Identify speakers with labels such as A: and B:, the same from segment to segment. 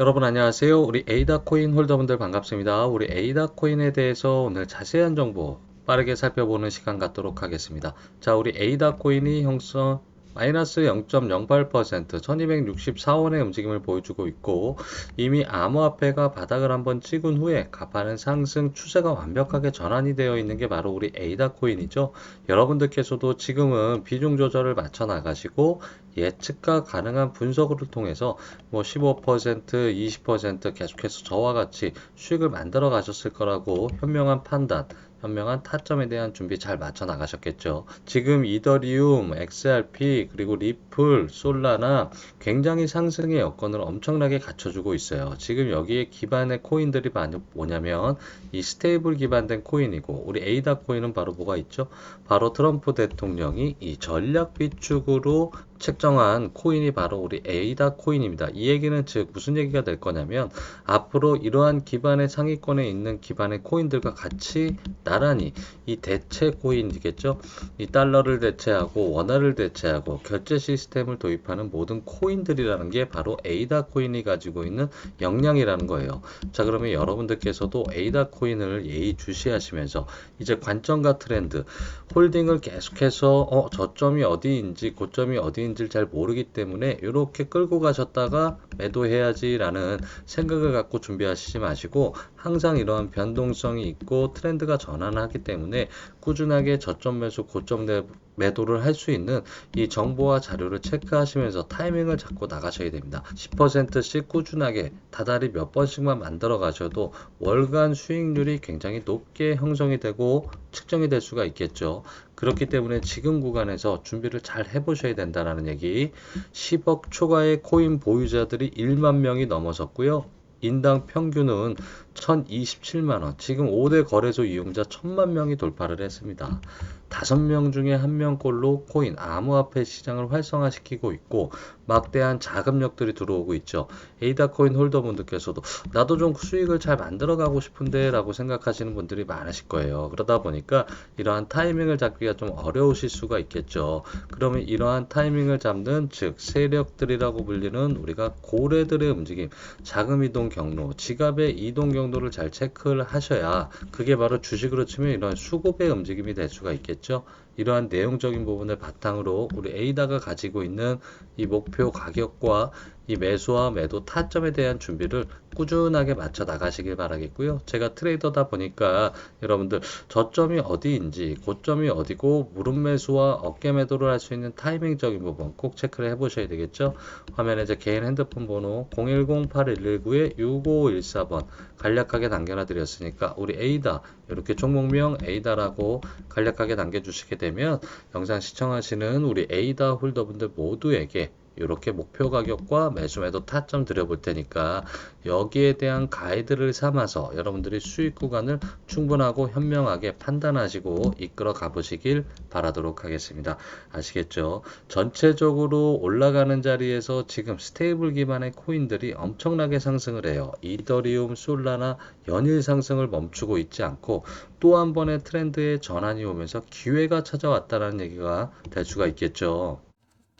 A: 여러분 안녕하세요. 우리 에이다 코인 홀더분들 반갑습니다. 우리 에이다 코인에 대해서 오늘 자세한 정보 빠르게 살펴보는 시간 갖도록 하겠습니다. 자, 우리 에이다 코인이 형성 마이너스 0.08% 1264원의 움직임을 보여주고 있고 이미 암호화폐가 바닥을 한번 찍은 후에 가파른 상승 추세가 완벽하게 전환이 되어 있는 게 바로 우리 에이다 코인이죠. 여러분들께서도 지금은 비중 조절을 맞춰 나가시고 예측가 가능한 분석을 통해서 뭐 15%, 20% 계속해서 저와 같이 수익을 만들어 가셨을 거라고 현명한 판단 현명한 타점에 대한 준비 잘 맞춰 나가셨겠죠. 지금 이더리움, XRP, 그리고 리플, 솔라나 굉장히 상승의 여건을 엄청나게 갖춰주고 있어요. 지금 여기에 기반의 코인들이 뭐냐면 이 스테이블 기반된 코인이고 우리 에이다 코인은 바로 뭐가 있죠? 바로 트럼프 대통령이 이 전략 비축으로 책정한 코인이 바로 우리 에이다 코인입니다. 이 얘기는 즉 무슨 얘기가 될 거냐면 앞으로 이러한 기반의 상위권에 있는 기반의 코인들과 같이 나란히 이 대체 코인이겠죠. 이 달러를 대체하고 원화를 대체하고 결제 시스템을 도입하는 모든 코인들이라는 게 바로 에이다 코인이 가지고 있는 역량이라는 거예요. 자 그러면 여러분들께서도 에이다 코인을 예의주시하시면서 이제 관점과 트렌드 홀딩을 계속해서 어 저점이 어디인지 고점이 어디인지를 잘 모르기 때문에 이렇게 끌고 가셨다가 매도해야지라는 생각을 갖고 준비하시지 마시고 항상 이러한 변동성이 있고 트렌드가 전환 하기 때문에 꾸준하게 저점 매수 고점 매도를 할 수 있는 이 정보와 자료를 체크하시면서 타이밍을 잡고 나가셔야 됩니다. 10%씩 꾸준하게 다달이 몇 번씩만 만들어 가셔도 월간 수익률이 굉장히 높게 형성이 되고 측정이 될 수가 있겠죠. 그렇기 때문에 지금 구간에서 준비를 잘 해보셔야 된다는 얘기. 10억 초과의 코인 보유자들이 1만 명이 넘어섰고요. 인당 평균은 1027만원. 지금 5대 거래소 이용자 1000만 명이 돌파를 했습니다. 5명 중에 1명꼴로 코인, 암호화폐 시장을 활성화시키고 있고 막대한 자금력들이 들어오고 있죠. 에이다 코인 홀더분들께서도 나도 좀 수익을 잘 만들어 가고 싶은데 라고 생각하시는 분들이 많으실 거예요. 그러다 보니까 이러한 타이밍을 잡기가 좀 어려우실 수가 있겠죠. 그러면 이러한 타이밍을 잡는 즉 세력들이라고 불리는 우리가 고래들의 움직임, 자금 이동 경로, 지갑의 이동 경로 를 잘 체크를 하셔야 그게 바로 주식으로 치면 이런 수급의 움직임이 될 수가 있겠죠. 이러한 내용적인 부분을 바탕으로 우리 에이다가 가지고 있는 이 목표 가격과 이 매수와 매도 타점에 대한 준비를 꾸준하게 맞춰 나가시길 바라겠고요. 제가 트레이더다 보니까 여러분들 저점이 어디인지 고점이 어디고 무릎 매수와 어깨 매도를 할 수 있는 타이밍적인 부분 꼭 체크를 해 보셔야 되겠죠. 화면에 제 개인 핸드폰 번호 010-8119-6514번 간략하게 남겨놔 드렸으니까 우리 에이다 이렇게 종목명 에이다라고 간략하게 남겨주시게 되면 영상 시청하시는 우리 에이다 홀더분들 모두에게 이렇게 목표 가격과 매수 매도 타점 드려볼 테니까 여기에 대한 가이드를 삼아서 여러분들이 수익 구간을 충분하고 현명하게 판단하시고 이끌어 가보시길 바라도록 하겠습니다. 아시겠죠? 전체적으로 올라가는 자리에서 지금 스테이블 기반의 코인들이 엄청나게 상승을 해요. 이더리움, 솔라나 연일 상승을 멈추고 있지 않고 또 한 번의 트렌드의 전환이 오면서 기회가 찾아왔다는 얘기가 될 수가 있겠죠.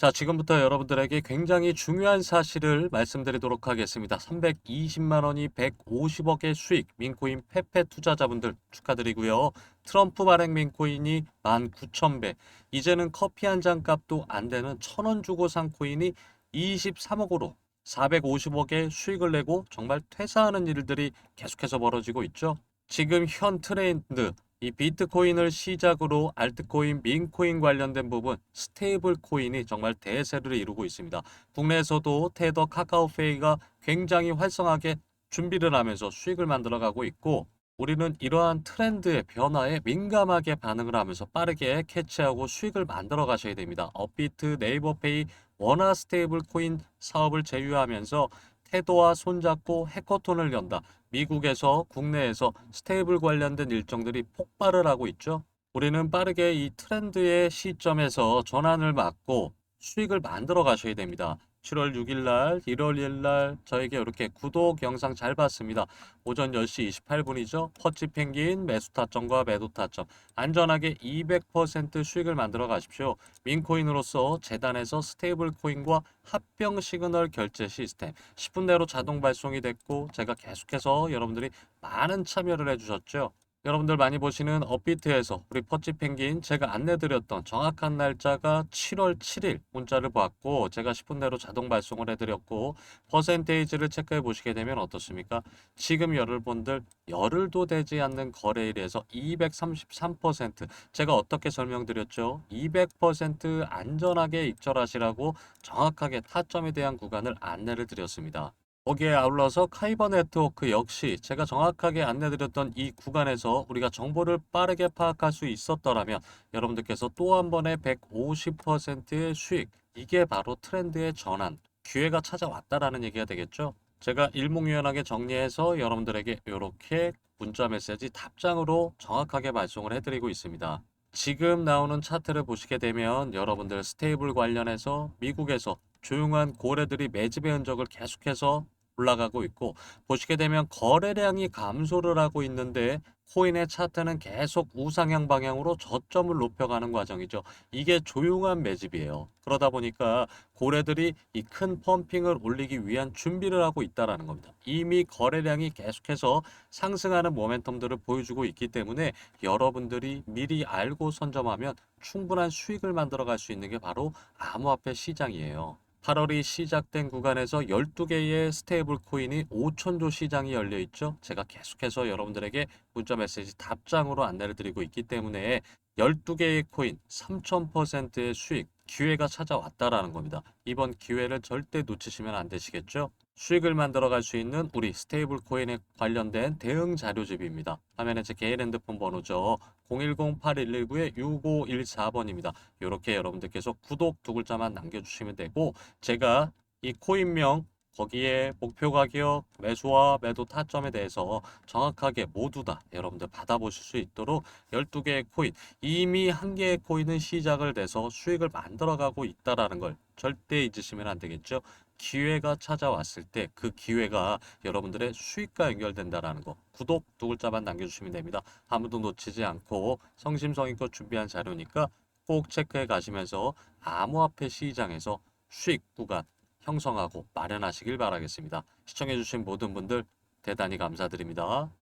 A: 자, 지금부터 여러분들에게 굉장히 중요한 사실을 말씀드리도록 하겠습니다. 320만 원이 150억의 수익, 민코인 페페 투자자분들 축하드리고요. 트럼프 발행 민코인이 19,000배, 이제는 커피 한 잔 값도 안 되는 1,000원 주고 산 코인이 23억으로 450억의 수익을 내고 정말 퇴사하는 일들이 계속해서 벌어지고 있죠. 지금 현 트렌드, 이 비트코인을 시작으로 알트코인, 민코인 관련된 부분 스테이블 코인이 정말 대세를 이루고 있습니다. 국내에서도 테더, 카카오페이가 굉장히 활성하게 준비를 하면서 수익을 만들어가고 있고 우리는 이러한 트렌드의 변화에 민감하게 반응을 하면서 빠르게 캐치하고 수익을 만들어 가셔야 됩니다. 업비트, 네이버페이, 원화 스테이블 코인 사업을 제휴하면서 태도와 손잡고 해커톤을 연다. 미국에서 국내에서 스테이블 관련된 일정들이 폭발을 하고 있죠. 우리는 빠르게 이 트렌드의 시점에서 전환을 막고 수익을 만들어 가셔야 됩니다.
B: 7월 6일 날, 1월 1일 날 저에게 이렇게 구독 영상 잘 봤습니다. 오전 10시 28분이죠. 퍼치 펭귄 매수 타점과 매도 타점 안전하게 200% 수익을 만들어 가십시오. 민코인으로서 재단에서 스테이블 코인과 합병 시그널 결제 시스템 10분 내로 자동 발송이 됐고 제가 계속해서 여러분들이 많은 참여를 해 주셨죠. 여러분들 많이 보시는 업비트에서 우리 퍼치 펭귄 제가 안내드렸던 정확한 날짜가 7월 7일 문자를 받고 제가 10분 내로 자동 발송을 해드렸고 퍼센테이지를 체크해 보시게 되면 어떻습니까? 지금 여러분들 열흘도 되지 않는 거래일에서 233% 제가 어떻게 설명드렸죠? 200% 안전하게 입절하시라고 정확하게 타점에 대한 구간을 안내를 드렸습니다. 거기에 아울러서 카이버 네트워크 역시 제가 정확하게 안내드렸던 이 구간에서 우리가 정보를 빠르게 파악할 수 있었더라면 여러분들께서 또 한 번의 150%의 수익 이게 바로 트렌드의 전환 기회가 찾아왔다라는 얘기가 되겠죠. 제가 일목요연하게 정리해서 여러분들에게 이렇게 문자 메시지 답장으로 정확하게 발송을 해드리고 있습니다. 지금 나오는 차트를 보시게 되면 여러분들 스테이블 관련해서 미국에서 조용한 고래들이 매집의 흔적을 계속해서 올라가고 있고 보시게 되면 거래량이 감소를 하고 있는데 코인의 차트는 계속 우상향 방향으로 저점을 높여가는 과정이죠. 이게 조용한 매집이에요. 그러다 보니까 고래들이 이 큰 펌핑을 올리기 위한 준비를 하고 있다라는 겁니다. 이미 거래량이 계속해서 상승하는 모멘텀들을 보여주고 있기 때문에 여러분들이 미리 알고 선점하면 충분한 수익을 만들어 갈 수 있는 게 바로 암호화폐 시장이에요. 8월이 시작된 구간에서 12개의 스테이블 코인이 5천조 시장이 열려 있죠. 제가 계속해서 여러분들에게 문자 메시지 답장으로 안내를 드리고 있기 때문에 12개의 코인 3000%의 수익 기회가 찾아왔다라는 겁니다. 이번 기회를 절대 놓치시면 안 되시겠죠? 수익을 만들어 갈 수 있는 우리 스테이블 코인에 관련된 대응 자료집입니다. 화면에 제 개인 핸드폰 번호죠. 010-8119-6514번입니다. 이렇게 여러분들께서 구독 두 글자만 남겨주시면 되고 제가 이 코인명 거기에 목표 가격, 매수와 매도 타점에 대해서 정확하게 모두 다 여러분들 받아보실 수 있도록 12개의 코인, 이미 한 개의 코인은 시작을 돼서 수익을 만들어가고 있다라는 걸 절대 잊으시면 안 되겠죠. 기회가 찾아왔을 때 그 기회가 여러분들의 수익과 연결된다라는 거 구독 두 글자만 남겨주시면 됩니다. 아무도 놓치지 않고 성심성의껏 준비한 자료니까 꼭 체크해 가시면서 암호화폐 시장에서 수익 구간 형성하고 마련하시길 바라겠습니다. 시청해주신 모든 분들 대단히 감사드립니다.